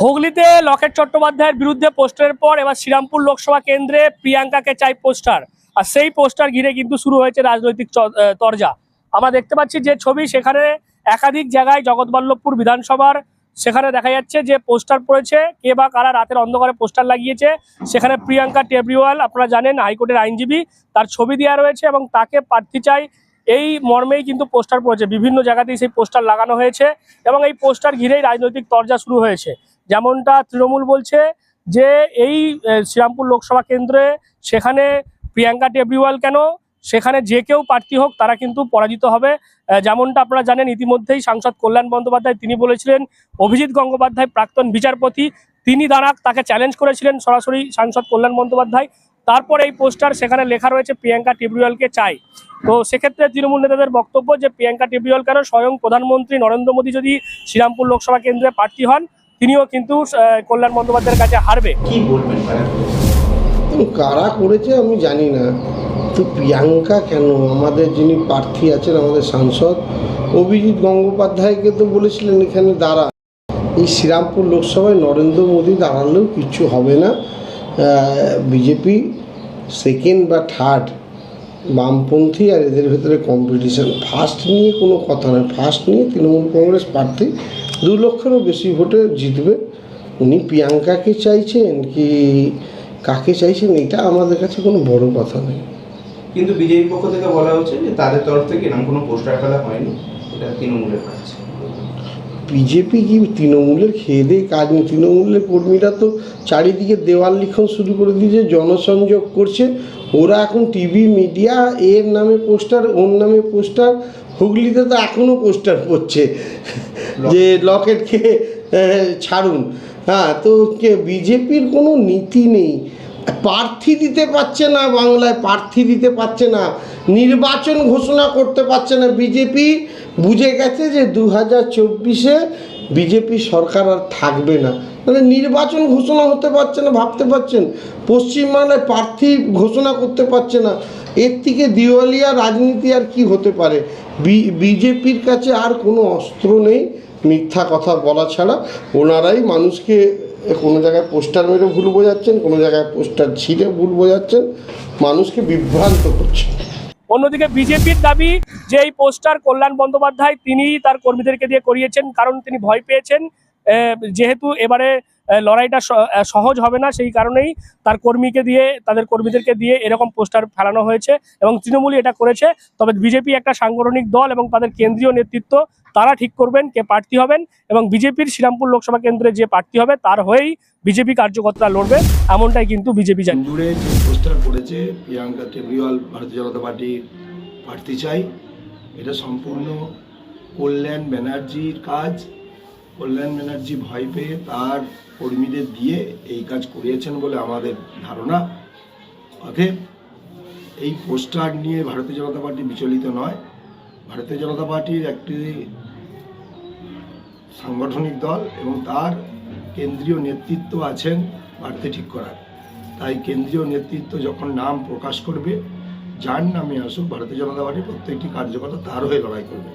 হুগলিতে লকেট চট্টোপাধ্যায়ের বিরুদ্ধে পোস্টারের পর এবার শ্রীরামপুর লোকসভা কেন্দ্রে প্রিয়াঙ্কাকে চাই পোস্টার। আর সেই পোস্টার ঘিরে কিন্তু শুরু হয়েছে রাজনৈতিক তরজা। আমরা দেখতে পাচ্ছি যে ছবি সেখানে একাধিক জায়গায় জগৎবল্লভপুর বিধানসভার সেখানে দেখা যাচ্ছে যে পোস্টার পড়েছে, কে বা কারা রাতের অন্ধকারে পোস্টার লাগিয়েছে, সেখানে প্রিয়াঙ্কা টেবরিওয়াল, আপনারা জানেন হাইকোর্টের আইনজীবী, তার ছবি দেওয়া রয়েছে এবং তাকে প্রার্থী চাই এই মর্মেই কিন্তু পোস্টার পড়েছে। বিভিন্ন জায়গাতেই সেই পোস্টার লাগানো হয়েছে এবং এই পোস্টার ঘিরেই রাজনৈতিক তরজা শুরু হয়েছে। যেমনটা তৃণমূল বলছে যে এই শ্রীরামপুর লোকসভা কেন্দ্রে সেখানে প্রিয়াঙ্কা টেবরিওয়াল কেন? সেখানে যে কেউ প্রার্থী হোক, তারা কিন্তু পরাজিত হবে। যেমনটা আপনারা জানেন, ইতিমধ্যেই সাংসদ কল্যাণ বন্দ্যোপাধ্যায়, তিনি বলেছিলেন, অভিজিৎ গঙ্গোপাধ্যায়, প্রাক্তন বিচারপতি, তিনি দাঁড়াক, তাকে চ্যালেঞ্জ করেছিলেন সরাসরি সাংসদ কল্যাণ বন্দ্যোপাধ্যায়। তারপর এই পোস্টার সেখানে লেখা রয়েছে, প্রিয়াঙ্কা টেবরিওয়ালকে চাই। তো সেক্ষেত্রে তৃণমূল নেতাদের বক্তব্য যে প্রিয়াঙ্কা টেবরিওয়াল কেন স্বয়ং প্রধানমন্ত্রী নরেন্দ্র মোদী যদি শ্রীরামপুর লোকসভা কেন্দ্রে প্রার্থী হন তিনিও কিন্তু কল্যাণ বন্দ্যোপাধ্যায়ের কাছে হারবে। কি বলবেন কারা করেছে? কারা করেছে আমি জানি না। তো প্রিয়াঙ্কা কেন? আমাদের যিনি প্রার্থী আছেন আমাদের সাংসদ অভিজিৎ গঙ্গোপাধ্যায়কে তো বলেছিলেন এখানে দাঁড়া। এই শ্রীরামপুর লোকসভায় নরেন্দ্র মোদী দাঁড়ালেও কিছু হবে না। বিজেপি সেকেন্ড বা থার্ড বামপন্থী আর এদের ভেতরে কম্পিটিশান ফার্স্ট নিয়ে কোনো কথা নয়। ফার্স্ট নিয়ে তৃণমূল কংগ্রেস প্রার্থী দু লক্ষেরও বেশি ভোটে জিতবে। উনি প্রিয়াঙ্কাকে চাইছেন কি কাকে চাইছেন, এটা আমাদের কাছে কোনো বড় কথা নেই কিন্তু বিজেপির পক্ষ থেকে বলা হচ্ছে যে তাদের তরফ থেকে এরকম কোনো পোস্টার ফেলা হয়নি। এটা তৃণমূলের কাজ। বিজেপি কি তৃণমূলের খেয়ে দিয়ে কাজ নেই? তৃণমূলের কর্মীরা তো চারিদিকে দেওয়াল লিখন শুরু করে দিয়েছে, জনসংযোগ করছে। ওরা এখন টিভি মিডিয়া এর নামে পোস্টার, ওর নামে পোস্টার। হুগলিতে তো এখনও পোস্টার পড়ছে যে লকেটকে ছাড়ুন। হ্যাঁ তো বিজেপির কোনো নীতি নেই। প্রার্থী দিতে পারছে না, বাংলায় প্রার্থী দিতে পারছে না, নির্বাচন ঘোষণা করতে পারছে না বিজেপি। বুঝে গেছে যে দু হাজার চব্বিশে বিজেপি সরকার আর থাকবে না। মানে নির্বাচন ঘোষণা হতে পারছে না, ভাবতে পারছেন? পশ্চিমবাংলায় প্রার্থী ঘোষণা করতে পারছে না। এর থেকে দিওয়ালিয়া রাজনীতি আর কি হতে পারে? বিজেপির কাছে আর কোনো অস্ত্র নেই, মিথ্যা কথা বলা ছাড়া। ওনারাই মানুষকে কোনো জায়গায় পোস্টার মেরে ভুল বোঝাচ্ছেন, কোনো জায়গায় পোস্টার ছিঁড়ে ভুল বোঝাচ্ছেন, মানুষকে বিভ্রান্ত করছে। অন্যদিকে বিজেপির দাবি যে এই পোস্টার কল্যাণ বন্দ্যোপাধ্যায় তিনি তার কর্মীদেরকে দিয়ে করিয়েছেন, কারণ তিনি ভয় পেয়েছেন যেহেতু এবারে লড়াইটা সহজ হবে না। সেই কারণেই তার কর্মীকে দিয়ে, তাদের কর্মীদেরকে দিয়ে এরকম পোস্টার ফেলানো হয়েছে এবং তৃণমূলই এটা করেছে। তবে বিজেপি একটা সাংগঠনিক দল এবং তাদের কেন্দ্রীয় নেতৃত্ব, তারা ঠিক করবেন কে প্রার্থী হবেন এবং বিজেপির শ্রীরামপুর লোকসভা কেন্দ্রে যে প্রার্থী হবে, তার হয়েই বিজেপি কার্যকর্তা লড়বে। এমনটাই কিন্তু বিজেপি জানি। দূরে যে পোস্টার পড়েছে, প্রিয়াঙ্কা টেবরিওয়াল ভারতীয় জনতা পার্টির প্রার্থী চাই, এটা সম্পূর্ণ কল্যাণ ব্যানার্জির কাজ। কল্যাণ ব্যানার্জি ভয় পেয়ে তার কর্মীদের দিয়ে এই কাজ করিয়েছেন বলে আমাদের ধারণা। অতএব এই পোস্টার নিয়ে ভারতীয় জনতা পার্টি বিচলিত নয়। ভারতীয় জনতা পার্টির একটি সাংগঠনিক দল এবং তার কেন্দ্রীয় নেতৃত্ব আছেন প্রার্থী ঠিক করার। তাই কেন্দ্রীয় নেতৃত্ব যখন নাম প্রকাশ করবে, যার নামে আসুক ভারতীয় জনতা পার্টি প্রত্যেকটি কার্যকর্তা তার হয়ে লড়াই করবে।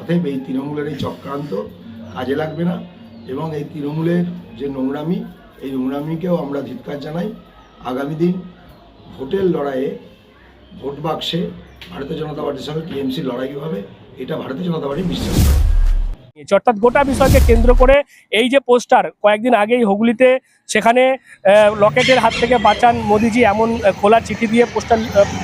অতএব এই তৃণমূলের এই চক্রান্ত কাজে লাগবে না। এবং এই তৃণমূলের যে নোংরামি, এই নোংরামিকেও আমরা ধিৎকার জানাই। আগামী দিন ভোটের লড়াইয়ে, ভোট বাক্সে ভারতীয় জনতা পার্টির সঙ্গে টিএমসির লড়াই হবে। এটা ভারতীয় জনতা পার্টি বিশ্বাস করে নিয়েছে। অর্থাৎ গোটা বিষয়কে কেন্দ্র করে এই যে পোস্টার কয়েকদিন আগেই হুগলিতে সেখানে লকেটের হাত থেকে বাঁচান মোদিজি এমন খোলা চিঠি দিয়ে পোস্টার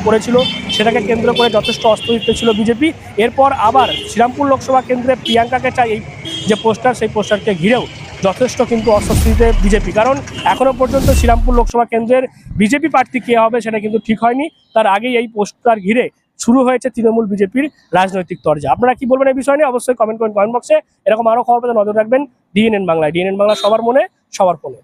করেছিল। সেটাকে কেন্দ্র করে যথেষ্ট অস্ত্রযুক্ত ছিল বিজেপি। এরপর আবার শ্রীরামপুর লোকসভা কেন্দ্রে প্রিয়াঙ্কাকে চাই এই যে পোস্টার, সেই পোস্টারকে ঘিরেও যথেষ্ট কিন্তু অস্বস্তিতে বিজেপি। কারণ এখনও পর্যন্ত শ্রীরামপুর লোকসভা কেন্দ্রের বিজেপি প্রার্থী কে হবে সেটা কিন্তু ঠিক হয়নি। তার আগেই এই পোস্টার ঘিরে শুরু হয়েছে তৃণমূল বিজেপির রাজনৈতিক তরজা। আপনারা কি বলবেন এই বিষয় নিয়ে? অবশ্যই কমেন্ট করেন কমেন্ট বক্সে এরকম আরও খবর পেতে নজর রাখবেন। ডিএনএন বাংলায়। ডিএনএন বাংলা সবার মনে, সবার ফোনে।